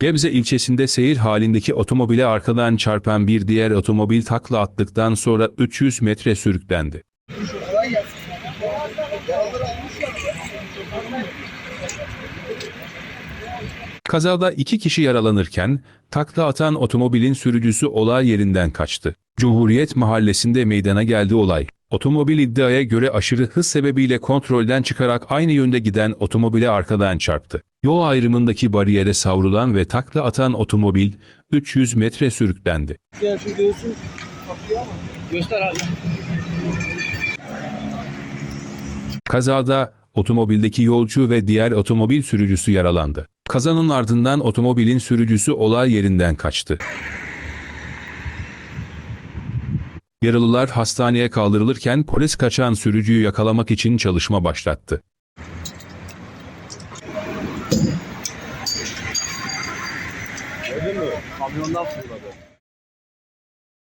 Gebze ilçesinde seyir halindeki otomobile arkadan çarpan bir diğer otomobil takla attıktan sonra 300 metre sürüklendi. Kazada iki kişi yaralanırken takla atan otomobilin sürücüsü olay yerinden kaçtı. Cumhuriyet Mahallesi'nde meydana geldi olay. Otomobil iddiaya göre aşırı hız sebebiyle kontrolden çıkarak aynı yönde giden otomobile arkadan çarptı. Yol ayrımındaki bariyere savrulan ve takla atan otomobil 300 metre sürüklendi. Yani şu göğsün kapıyor ama. Göster abi. Kazada otomobildeki yolcu ve diğer otomobil sürücüsü yaralandı. Kazanın ardından otomobilin sürücüsü olay yerinden kaçtı. Yaralılar hastaneye kaldırılırken polis kaçan sürücüyü yakalamak için çalışma başlattı. Kamyondan fırladı.